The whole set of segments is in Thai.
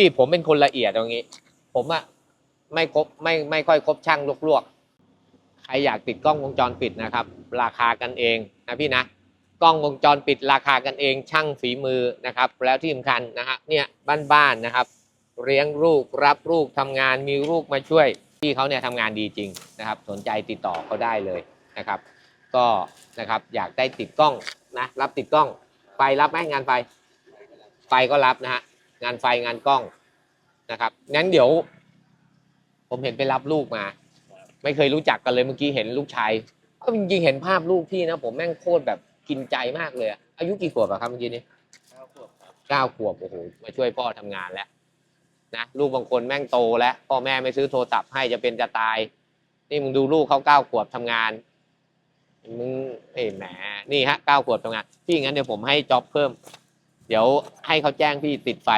พี่ผมเป็นคนละเอียดตรงนี้ ผมอะไม่ครบไม่ไม่ค่อยครบช่างลวกๆใครอยากติดกล้องวงจรปิดนะครับ ราคากันเองนะพี่นะกล้องวงจรปิดราคากันเองช่างฝีมือนะครับ แล้วที่สำคัญนะฮะเนี่ยบ้านๆนะครับ เลี้ยงลูกรับลูกทำงานมีลูกมาช่วยพี่เขาเนี่ยทำงานดีจริงนะครับ สนใจติดต่อเขาได้เลยนะครับ ก็นะครับอยากได้ติดกล้องนะรับติดกล้องไฟรับไหมงานไฟไฟก็รับนะฮะ งานไฟงานกล้องนะครับงั้นเดี๋ยว ผมเห็นไปรับลูกมา ไม่เคยรู้จักกันเลยเมื่อกี้เห็นลูกชายก็จริงๆเห็นภาพลูกพี่นะ ผมแม่งโคตรแบบกินใจมากเลยอะอายุกี่ขวบอะครับเมื่อกี้นี้เก้าขวบโอ้โหมาช่วยพ่อทำงานแล้วนะลูกบางคนแม่งโตแล้วพ่อแม่ไม่ซื้อโทรศัพท์ให้จะเป็นจะตาย นี่มึงดูลูกเขาเก้าขวบทำงานมึงเอ้ยแหมนี่ฮะเก้าขวบทำงานพี่งั้นเดี๋ยวผมให้จ็อบเพิ่ม เดี๋ยวให้เขาแจ้งพี่ติดไฟ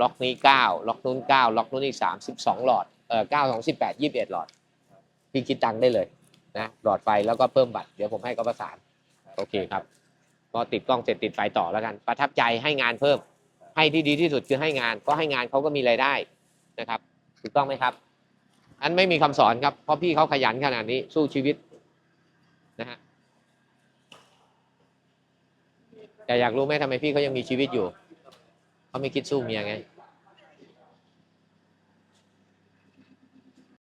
ล็อกนี้เก้าล็อกนู้นเก้าล็อกนู้นอีกสามสิบสองหลอดเออเก้าสองสิบแปดยี่สิบเอ็ดหลอดพี่คิดตังค์ได้เลยนะหลอดไฟแล้วก็เพิ่มบัตรเดี๋ยวผมให้เขาประสานโอเคครับก็ติดกล้องเสร็จติดไฟต่อแล้วกัน ประทับใจให้งานเพิ่ม ให้ที่ดีที่สุดคือให้งานก็ให้งานเขาก็มีรายได้นะครับถูกต้องไหมครับ อันไม่มีคำสอนครับเพราะพี่เขาขยันขนาดนี้สู้ชีวิตนะฮะ แต่อยากรู้ไหมทำไมพี่เขายังมีชีวิตอยู่เขาไม่คิดสู้เมียไง